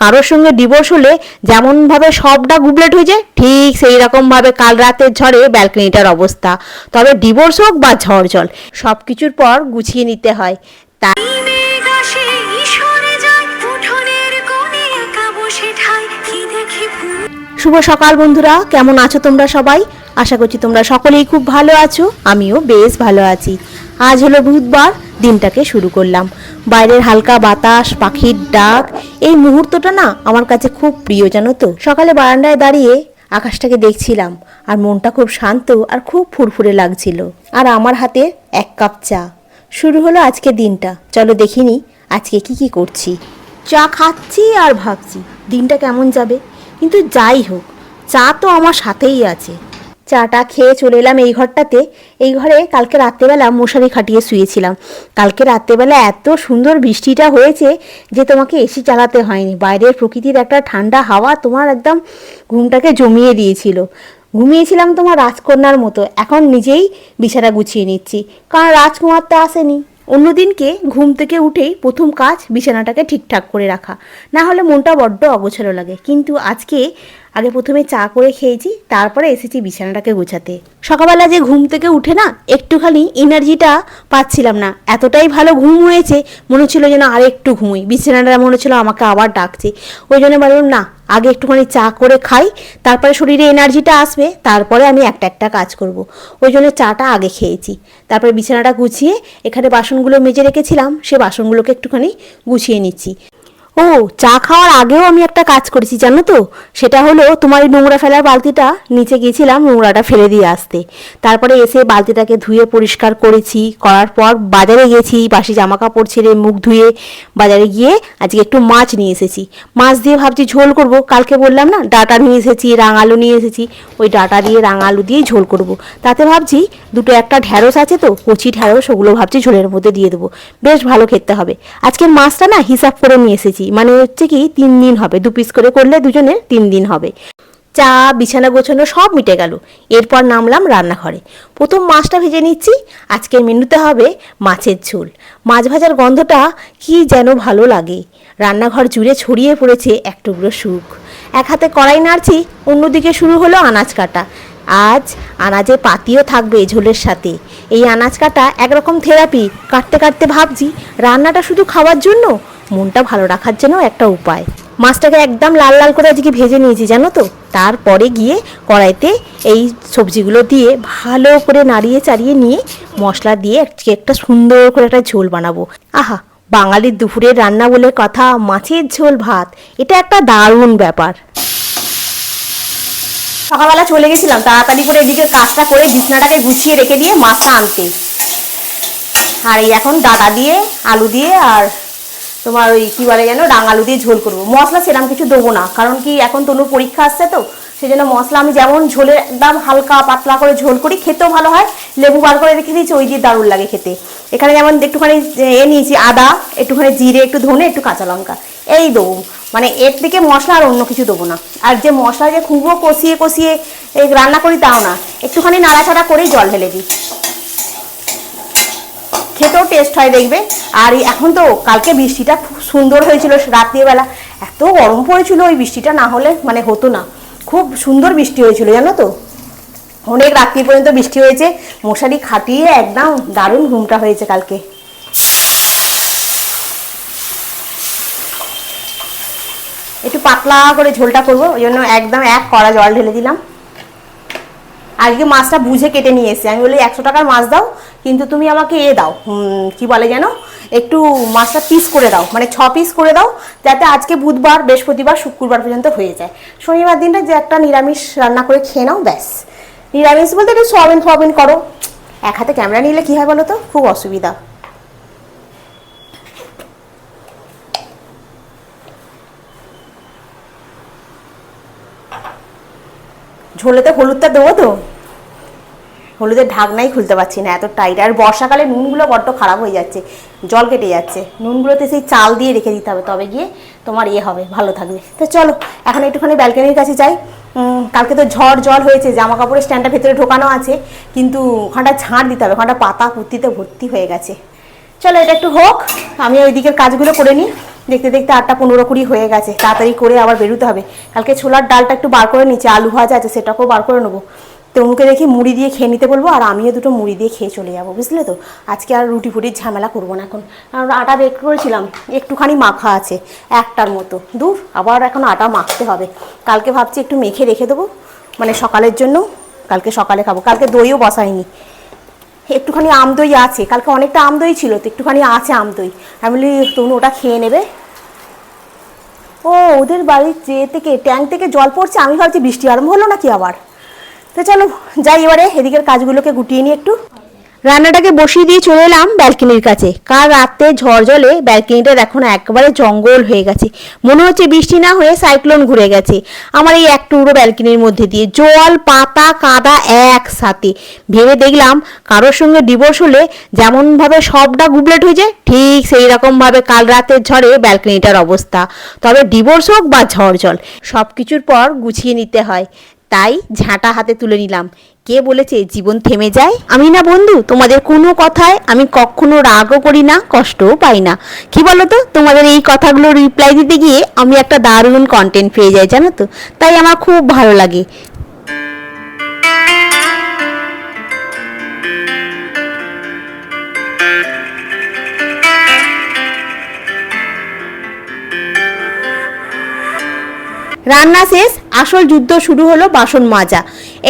কারোর সঙ্গে ডিভোর্স হলে যেমনভাবে সবটা গুবলেট হয়ে যায় ঠিক সেই রকমভাবে কাল রাতের ঝড়ে ব্যালকনিটার অবস্থা। তবে ডিভোর্স হোক বা ঝড় জল সব কিছুর পর গুছিয়ে নিতে হয়। তা মেঘ আসে ঈশ্বরে যায় উঠোনের কোণে একা বসে ঠাই কি দেখি ভুল? শুভ সকাল বন্ধুরা কেমন আছো তোমরা সবাই? আশা করছি তোমরা সকলেই খুব ভালো আছো আমিও বেশ ভালো আছি। আজ হলো বুধবার দিনটাকে শুরু করলাম। বাইরের হালকা বাতাস, পাখির ডাক, এই মুহূর্তটা না আমার কাছে খুব প্রিয়, জানো তো? সকালে বারান্দায় দাঁড়িয়ে আকাশটাকে দেখছিলাম, আর মনটা খুব শান্ত আর খুব ফুরফুরে লাগছিল। আর আমার হাতে এক কাপ চা। শুরু হলো আজকে দিনটা। চলো দেখিনি আজকে কি কি করছি। চা খাচ্ছি আর ভাবছি, দিনটা কেমন যাবে? কিন্তু যাই হোক, চা তো আমার সাথেই আছে। চাটা খেয়ে চলে এলাম এই ঘরটাতে। এই ঘরে কালকে রাত্রেবেলা মশারি খাটিয়ে শুয়েছিলাম। কালকে রাত্রেবেলা এত সুন্দর বৃষ্টিটা হয়েছে যে তোমাকে এসি চালাতে হয়নি। বাইরের প্রকৃতির একটা ঠান্ডা হাওয়া তোমার একদম ঘুমটাকে জমিয়ে দিয়েছিল। ঘুমিয়েছিলাম তোমার রাজকন্যার মতো। এখন নিজেই বিছানা গুছিয়ে নিচ্ছি। কারণ রাজকুমার তো আসেনি। অন্যদিনকে ঘুম থেকে উঠেই প্রথম কাজ বিছানাটাকে ঠিকঠাক করে রাখা। না হলে মনটা বড্ড অগোছালো লাগে। কিন্তু আজকে আগে প্রথমে চা করে খেয়েছি, তারপরে এসেছি বিছানাটাকে গোছাতে। সকালবেলা যে ঘুম থেকে উঠে না, একটুখানি এনার্জিটা পাচ্ছিলাম না। এতটাই ভালো ঘুম হয়েছে, মনে হচ্ছিল যেন আর একটু ঘুমোই। বিছানাটা মনে হচ্ছিল আমাকে আবার ডাকছে। ওই জন্য বললাম, না, আগে একটুখানি চা করে খাই, তারপরে শরীরে এনার্জিটা আসবে, তারপরে আমি একটা একটা কাজ করব। ওই জন্য চাটা আগে খেয়েছি। তারপরে বিছানাটা গুছিয়ে, এখানে বাসনগুলো মেজে রেখেছিলাম, সে বাসনগুলোকে একটুখানি গুছিয়ে নিচ্ছি। ও, চা খাওয়ার আগেও আমি একটা কাজ করেছি, জানো তো? সেটা হলো তোমার এই নোংরা ফেলার বালতিটা নিচে গিয়েছিলাম নোংরাটা ফেলে দিয়ে আসতে। তারপরে এসে বালতিটাকে ধুয়ে পরিষ্কার করেছি, করার পর বাজারে গেছি, বাসি জামা কাপড় ছেড়ে মুখ ধুয়ে বাজারে গিয়ে আজকে একটু মাছ নিয়ে এসেছি। মাছ দিয়ে ভাবছি ঝোল করব, কালকে বললাম না, ডাটা নিয়ে এসেছি, রাঙালু নিয়ে এসেছি, ওই ডাটা দিয়ে রাঙালু দিয়ে ঝোল করব। তাতে ভাবছি দুটো একটা ঢ্যাঁড়স আছে তো, কচি ঢ্যাঁড়স, ওগুলো ভাবছি ঝোলের মধ্যে দিয়ে দেবো। বেশ ভালো খেতে হবে। আজকের মাছটা না হিসাব করে নিয়ে এসেছি। মানে হচ্ছে কি, তিন দিন হবে। দু পিস করে করলে দুজনের তিন দিন হবে। চা, বিছানা গোছানো সব মিটে গেল। এরপর নামলাম রান্নাঘরে। প্রথম মাছটা ভেজে নিচ্ছি। আজকের মেনুতে হবে মাছের ঝোল। মাছ ভাজার গন্ধটা কি যেন ভালো লাগে। রান্নাঘর জুড়ে ছড়িয়ে পড়েছে এক টুকরো সুখ। এক হাতে কড়াই নাড়ছি, অন্যদিকে শুরু হলো আনাজ কাটা। আজ আনাজে পাতিও থাকবে ঝোলের সাথে। এই আনাজ কাটা একরকম থেরাপি। কাটতে কাটতে ভাবছি, রান্নাটা শুধু খাওয়ার জন্য মনটা ভালো রাখার জন্য একটা উপায়। মাছটাকে একদম লাল লাল করে আজকে ভেজে নিয়েছি, জানো তো? তারপরে গিয়ে কড়াইতে এই সবজিগুলো দিয়ে ভালো করে নাড়িয়ে চাড়িয়ে নিয়ে মশলা দিয়ে একটা সুন্দর করে একটা ঝোল বানাবো। আহা, বাঙালির দুপুরের রান্না বলে কথা, মাছের ঝোল ভাত, এটা একটা দারুণ ব্যাপার। সকালবেলা চলে গেছিলাম, তাড়াতাড়ি করে এদিকে কাজটা করে বিছনাটাকে গুছিয়ে রেখে দিয়ে মাছটা আনতে। আর এই এখন ডাটা দিয়ে, আলু দিয়ে আর তোমার ওই কি বলে যেন রাঙালু দিয়ে ঝোল করব। মশলা সেরকম কিছু দেবো না, কারণ কি এখন তনুর পরীক্ষা আসছে তো সেই জন্য মশলা আমি যেমন ঝোলের একদম হালকা পাতলা করে ঝোল করি, খেতেও ভালো হয়। লেবু বার করে রেখে দিয়েছি, ওই দিয়ে দারুণ লাগে খেতে। এখানে যেমন একটুখানি, এ নিয়েছি, আদা, একটুখানি জিরে, একটু ধনে, একটু কাঁচা লঙ্কা, এই দেবো। মানে এর থেকে মশলা আর অন্য কিছু দেবো না। আর যে মশলা যে খুবও কষিয়ে কষিয়ে রান্না করি তাও না, একটুখানি নাড়াচাড়া করেই জল ঢেলে দিই। খেতেও টেস্ট হয়, দেখবে। আর এখন তো কালকে বৃষ্টিটা খুব সুন্দর হয়েছিল রাত্রিবেলা। এত গরম পড়েছিল ওই বৃষ্টিটা, না হলে মানে হতো না। খুব সুন্দর বৃষ্টি হয়েছিল, জানো তো? অনেক রাত্রি পর্যন্ত বৃষ্টি হয়েছে। মশারি খাটিয়ে একদম দারুণ ঘুমটা হয়েছে কালকে। একটু পাতলা করে ঝোলটা করব, ওই জন্য একদম এক কড়া জল ঢেলে দিলাম। আজকে মাছটা বুঝে কেটে নিয়ে এসেছি। আমি বলি একশো টাকার মাছ দাও কিন্তু তুমি আমাকে এ দাও কি বলে যেন, একটু মাছটা পিস করে দাও মানে ছ পিস করে দাও, যাতে আজকে বুধবার, বৃহস্পতিবার, শুক্রবার পর্যন্ত হয়ে যায়। শনিবার দিনটা যে একটা নিরামিষ রান্না করে খেয়ে নাও, ব্যাস। নিরামিষ বলতে একটু সোয়াবিন ফোয়াবিন করো। এক হাতে ক্যামেরা নিলে কী হয় বলো তো? খুব অসুবিধা। ঝোলেতে হলুদটা দেবো তো? হলুদের ঢাকনাই খুলতে পারছি না, এত টাইট আর বর্ষাকালে নুনগুলো বড্ড খারাপ হয়ে যাচ্ছে, জল কেটে যাচ্ছে। নুনগুলোতে সেই চাল দিয়ে রেখে দিতে হবে, তবে গিয়ে তোমার ইয়ে হবে, ভালো থাকবে। তো চলো, এখন একটুখানি ব্যালকনির কাছে যাই। কালকে তো ঝড় জল হয়েছে জামা কাপড়ের স্ট্যান্ডটা ভেতরে ঢোকানো আছে, কিন্তু ওখানটা ঝাড় দিতে হবে, ওখানটা পাতা কুর্তিতে ভর্তি হয়ে গেছে। চলো, এটা একটু হোক, আমি ওই দিকের কাজগুলো করে নিই। দেখতে দেখতে আটটা পনেরো কুড়ি হয়ে গেছে, তাড়াতাড়ি করে আবার বেরোতে হবে। কালকে ছোলার ডালটা একটু বার করে নিচ্ছি, আলু ভাজা আছে, সেটাকেও বার করে নেব। তনুকে দেখি মুড়ি দিয়ে খেয়ে নিতে বলব, আর আমিও দুটো মুড়ি দিয়ে খেয়ে চলে যাব, বুঝলে তো? আজকে আর রুটি ফুটির ঝামেলা করব না এখন। কারণ আটা বেক করেছিলাম, একটুখানি মাখা আছে, একটার মতো। দূর, আবার এখন আটা মাখতে হবে। কালকে ভাবছি একটু মেখে রেখে দেবো মানে সকালের জন্য কালকে সকালে খাব। কালকে দইও বসাইনি। একটুখানি আম দই আছে, কালকে অনেকটা আম দই ছিল, তো একটুখানি আছে আম দই। আমি বলি, তনু ওটা খেয়ে নেবে? ও, ওদের বাড়ির যে থেকে ট্যাঙ্ক থেকে জল পড়ছে, আমি ভাবছি বৃষ্টি আরম্ভ হলো নাকি আবার? তো চলো যাই এবারে, এদিকের কাজগুলোকে গুটিয়ে নিই একটু। রান্নাটাকে বসিয়ে দিয়ে চলে এলাম ব্যালকনির কাছে। কাল রাতে ঝড় জলে ব্যালকনিটা দেখো না, একেবারে জঙ্গল হয়ে গেছে। মনে হচ্ছে বৃষ্টি না হয়ে সাইক্লোন ঘুরে গেছে। আমার এই এক টুকরো ব্যালকনির মধ্যে দিয়ে, জল, পাতা, কাদা একসাথে। ভেবে দেখলাম কারোর সঙ্গে ডিভোর্স হলে যেমনভাবে সবটা গুবলেট হয়ে যায়, ঠিক সেই রকমভাবে কাল রাতের ঝড়ে ব্যালকনিটার অবস্থা। তবে ডিভোর্স হোক বা ঝড় জল সব কিছুর পর গুছিয়ে নিতে হয়। তাই ঝাঁটা হাতে তুলে নিলাম। কে বলেছে জীবন থেমে যায়? আমি না বন্ধু, তোমাদের কোনো কথায় আমি কখনো রাগও করি না, কষ্টও পাই না। কি বলো তো তোমাদের এই কথাগুলো রিপ্লাই দিতে গিয়ে আমি একটা দারুণ কন্টেন্ট পেয়ে যাই, জানো তো? তাই আমার খুব ভালো লাগে। রান্না শেষ, আসল যুদ্ধ শুরু হলো বাসন মাজা।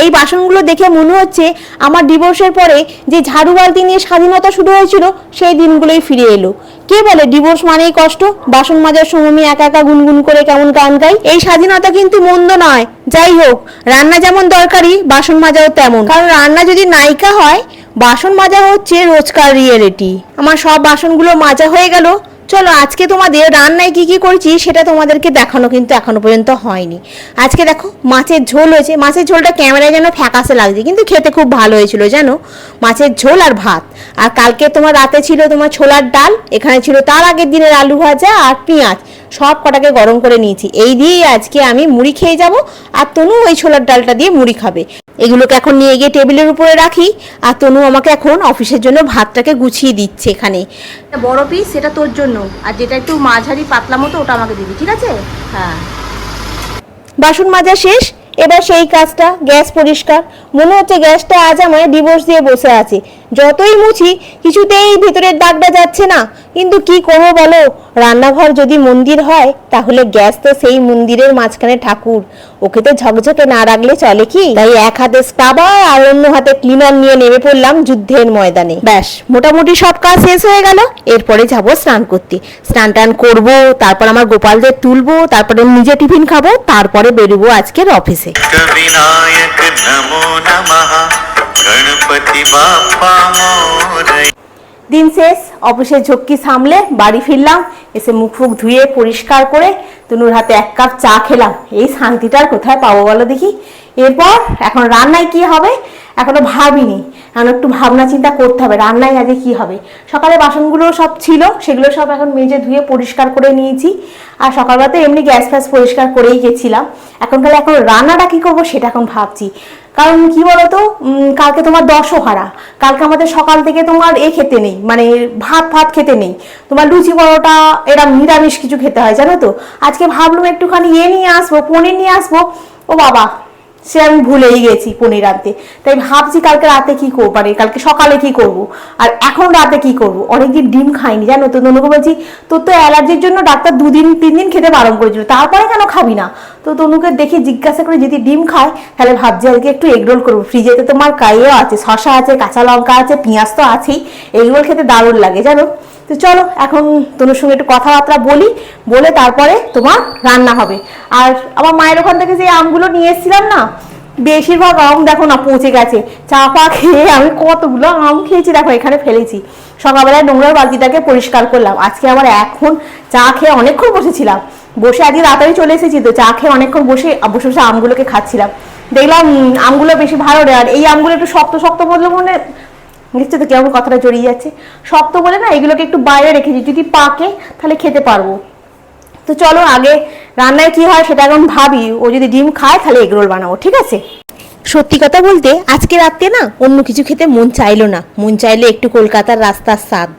এই বাসনগুলো দেখে মনে হচ্ছে আমার ডিভোর্সের পরে যে ঝাড়ু বালতি নিয়ে স্বাধীনতা শুরু হয়েছিল, সেই দিনগুলোই ফিরে এলো। কে বলে ডিভোর্স মানেই কষ্ট? বাসন মাজার সময় আমি একা একা গুনগুন করে কেমন গান গাই? এই স্বাধীনতা কিন্তু মন্দ নয়। যাই হোক, রান্না যেমন দরকারি, বাসন মাজাও তেমন। কারণ রান্না যদি নায়িকা হয়, বাসন মাজা হচ্ছে রোজকার রিয়েলিটি আমার সব বাসনগুলো মাজা হয়ে গেল। চলো, আজকে তোমাদের রান্নায় কি কি করেছি সেটা তোমাদেরকে দেখানো কিন্তু এখনও পর্যন্ত হয়নি। আজকে দেখো, মাছের ঝোল হয়েছে। মাছের ঝোলটা ক্যামেরায় যেন ফ্যাকাসে লাগছে, কিন্তু খেতে খুব ভালো হয়েছিল, জানো? মাছের ঝোল আর ভাত। আর কালকে তোমার রাতে ছিল তোমার ছোলার ডাল, এখানে ছিল তার আগের দিনের আলু ভাজা আর পেঁয়াজ। সব কটাকে গরম করে নিয়েছি। এই দিয়েই আজকে আমি মুড়ি খেয়ে যাব আর তনু ওই ছোলার ডালটা দিয়ে মুড়ি খাবে। এগুলোকে এখন নিয়ে গিয়ে টেবিলের উপরে রাখি আর তনু আমাকে এখন অফিসের জন্য ভাতটাকে গুছিয়ে দিচ্ছে এখানে। বড় পিস সেটা তোর জন্য। আর যেটা একটু মাঝারি পাতলা মতো ওটা আমাকে দিবি ঠিক আছে? হ্যাঁ। বাসন মাজা শেষ এবার সেই কাজটা গ্যাস পরিষ্কার। মনে হচ্ছে গ্যাসটা আজ আমায় ডিভোর্স দিয়ে বসে আছে। যতই মুছি কিছুতেই ভিতরের দাগটা যাচ্ছে না। কিন্তু কি করব বলো? রান্নাঘর যদি মন্দির হয় তাহলে গ্যাস তো সেই মন্দিরের মাঝখানে ঠাকুর। ওকে তো ঝকঝকে না রাখলে চলে কি? তাই এক হাতে স্ক্রাবার আর অন্য হাতে ক্লিনার নিয়ে নেমে পড়লাম যুদ্ধের ময়দানে। ব্যাস মোটামুটি সব কাজ শেষ হয়ে গেল। এরপরে যাব স্নান করতে। স্নান টান করব তারপর আমার গোপালদের তুলবো তারপরে নিজে টিফিন খাব তারপরে বেরোবো আজকের অফিসে। গণপতি বাপ্পা দিন শেষ অফিসের ঝক্কি সামলে বাড়ি ফিরলাম, এসে মুখ ফুখ ধুয়ে পরিষ্কার করে তনুর হাতে এক কাপ চা খেলাম। এই শান্তিটার কোথায় পাবো বলো দেখি? এরপর এখন রান্নায় কি হবে? এখনও ভাবিনি। এখন একটু ভাবনা চিন্তা করতে হবে, রান্নায় আজকে কি হবে? সকালে বাসনগুলো সব ছিল, সেগুলো সব এখন মেজে ধুয়ে পরিষ্কার করে নিয়েছি। আর সকালবেলাতে এমনি গ্যাস ফ্যাস পরিষ্কার করেই গেছিলাম। এখন তাহলে এখন রান্নাটা কী করব সেটা এখন ভাবছি। কারণ কি বলতো? কালকে তোমার দশহারা। কালকে আমাদের সকাল থেকে তোমার এ খেতে নেই মানে ভাত ভাত খেতে নেই। তোমার লুচি পরোটা এরা নিরামিষ কিছু খেতে হয়, জানো তো? আজকে ভাবলাম একটুখানি ইয়ে নিয়ে আসব, পনির নিয়ে আসব। ও বাবা, সে আমি ভুলেই গেছি পনির আনতে। তাই ভাবছি কালকে রাতে কি করব মানে কালকে সকালে কি করব? আর এখন রাতে কি করব? অনেকদিন ডিম খাইনি, জানো তো? তনুকে বলছি, তোর তো অ্যালার্জির জন্য ডাক্তার দুদিন তিন দিন খেতে বারণ করেছিল। তারপরে কেন খাবি না? তো তনুকে দেখে জিজ্ঞাসা করে যদি ডিম খায়, তাহলে ভাবছি আজকে একটু এগরোল করব। ফ্রিজেতে তোমার কাইও আছে শশা আছে, কাঁচা লঙ্কা আছে, পেঁয়াজ তো আছেই। এগরোল খেতে দারুণ লাগে, জানো? তো চলো, এখন তনুর সঙ্গে একটু কথাবার্তা বলি, বলে তারপরে তোমার রান্না হবে। আর আমার মায়ের ওখান থেকে যে আমগুলো নিয়ে এসেছিলাম না, বেশিরভাগ আম দেখো না পচে গেছে। চা পা খেয়ে আমি কতগুলো আম খেয়েছি, দেখো, এখানে ফেলেছি। সকালবেলায় নোংরার বালতিটাকে পরিষ্কার করলাম। আজকে আবার এখন চা খেয়ে অনেকক্ষণ বসেছিলাম। বসে আজকে তাড়াতাড়ি চলে এসেছি তো চা খেয়ে অনেকক্ষণ বসে বসে বসে আমগুলোকে খাচ্ছিলাম। দেখলাম আমগুলো বেশি ভালো রে আর এই আমগুলো একটু শক্ত শক্ত বললে মনে দেখছ তো কেমন কথাটা জড়িয়ে যাচ্ছে। শক্ত বলে না, এগুলোকে একটু বাইরে রেখেছি যদি পাকে তাহলে খেতে পারব। তো চলো আগে রান্নায় কি হয় সেটা এখন ভাবি, ও যদি ডিম খায় তাহলে এগরোল বানাবো, ঠিক আছে? সত্যি কথা বলতে, আজকে রাতে না অন্য কিছু খেতে মন চাইলো না। মন চাইলো একটু কলকাতার রাস্তার স্বাদ।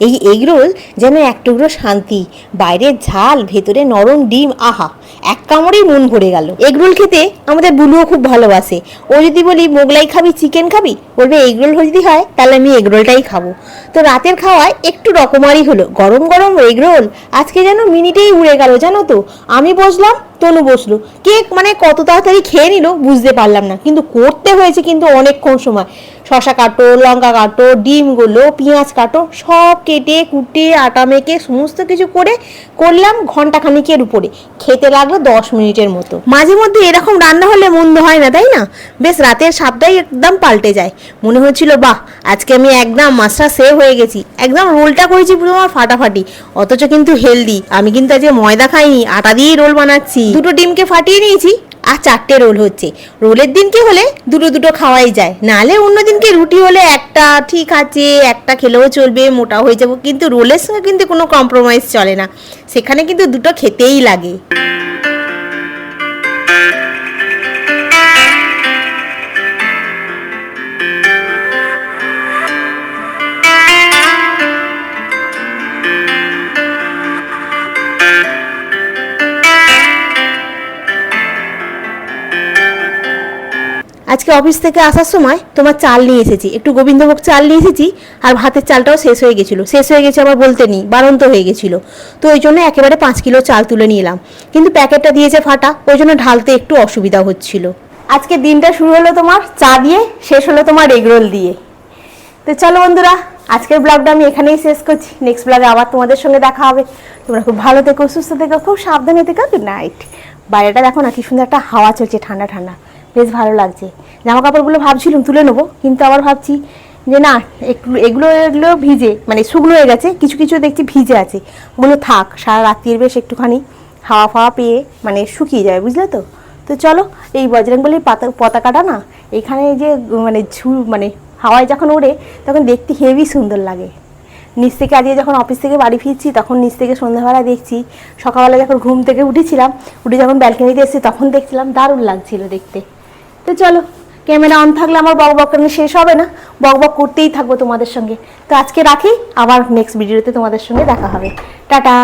এই এগরোল যেন এক টুকরো শান্তি, বাইরের ঝাল, ভেতরে নরম ডিম, আহা, এক কামড়েই মন ভরে গেল। এগরোল খেতে আমাদের বুলুও খুব ভালোবাসে। ও যদি বলি, মোগলাই খাবি, চিকেন খাবি? বলবে, এগরোল যদি হয়, তাহলে আমি এগরোলটাই খাব। তো রাতের খাওয়ায় একটু রকমারি হলো। গরম গরম এগরোল, আজকে যেন মিনিটেই উড়ে গেল, জানো তো। আমি বসলাম তনু বসল। কেক মানে কত তাড়াতাড়ি খেয়ে নিল বুঝতে পারলাম না। কিন্তু করতে হয়েছে কিন্তু অনেকক্ষণ সময়। শশা কাটো, লঙ্কা কাটো, ডিমগুলো, পেঁয়াজ কাটো, সব কেটে, কুটে, আটা মেখে সমস্ত কিছু করে করলাম ঘণ্টা খানিকের উপরে। খেতে লাগল দশ মিনিটের মতো। মাঝে মধ্যে এরকম রান্না হলে মন্দ হয় না, তাই না? বেশ রাতের স্বাদটাই একদম পাল্টে যায়। মনে হচ্ছিল, বাহ, আজকে আমি একদম মাছটা সেভ হয়ে গেছি। একদম রোলটা করেছি পুরো আমার ফাটাফাটি। অথচ কিন্তু হেলদি আমি কিন্তু আজকে ময়দা খাইনি, আটা দিয়েই রোল বানাচ্ছি। দুটো ডিমকে ফাটিয়ে নিয়েছি। আর চারটে রোল হচ্ছে। রোলের দিনকে হলে দুটো দুটো খাওয়াই যায়। নাহলে অন্য দিনকে রুটি হলে একটা ঠিক আছে, একটা খেলেও চলবে মোটা হয়ে যাব। কিন্তু রোলের সঙ্গে কিন্তু কোনো কম্প্রোমাইজ চলে না। সেখানে কিন্তু দুটো খেতেই লাগে। আজকে অফিস থেকে আসার সময় তোমার চাল নিয়ে এসেছি। একটু গোবিন্দভোগ চাল নিয়ে এসেছি আর ভাতের চালটাও শেষ হয়ে গেছিল। শেষ হয়ে গেছে আবার বলতে নেই, বারন্ত হয়ে গেছিল। তো ওই জন্য একেবারে পাঁচ কিলো চাল তুলে নিয়ে এলাম। কিন্তু প্যাকেটটা দিয়েছে ফাটা, ওই জন্য ঢালতে একটু অসুবিধা হচ্ছিল। আজকে দিনটা শুরু হলো তোমার চা দিয়ে, শেষ হলো তোমার এগরোল দিয়ে। তো চলো বন্ধুরা, আজকের ব্লগটা আমি এখানেই শেষ করছি। নেক্সট ব্লগে আবার তোমাদের সঙ্গে দেখা হবে। তোমরা খুব ভালো থেকো, সুস্থ থেকো, খুব সাবধানে থেকো। গুড নাইট বাইরেটা দেখো না, কি সুন্দর একটা হাওয়া চলছে, ঠান্ডা ঠান্ডা। বেশ ভালো লাগছে। জামা কাপড়গুলো ভাবছিলাম তুলে নেব, কিন্তু আবার ভাবছি যে না, একটু এগুলো এগুলো ভিজে মানে শুকনো হয়ে গেছে, কিছু কিছু দেখছি ভিজে আছে। ওগুলো থাক, সারা রাত্রির বেশ একটুখানি হাওয়া ফাওয়া পেয়ে মানে শুকিয়ে যাবে, বুঝলে তো? তো চলো, এই বজরংবলির পাতা, পতাকাটা না, এখানে যে মানে ঝু মানে হাওয়ায় যখন ওড়ে, তখন দেখতে হেভি সুন্দর লাগে। নিচ থেকে আজকে যখন অফিস থেকে বাড়ি ফিরছি, তখন নিচ থেকে সন্ধ্যাবেলা দেখছি, সকালবেলা যখন ঘুম থেকে উঠেছিলাম, উঠে যখন ব্যালকনিতে এসেছি, তখন দেখছিলাম দারুণ লাগছিল দেখতে। তো চলো ক্যামেরা অন থাকলে আমার বক বকানি শেষ হবে না? বক বক করতেই থাকব তোমাদের সঙ্গে। তো আজকে রাখি, আবার নেক্সট ভিডিওতে তোমাদের সঙ্গে দেখা হবে। টাটা!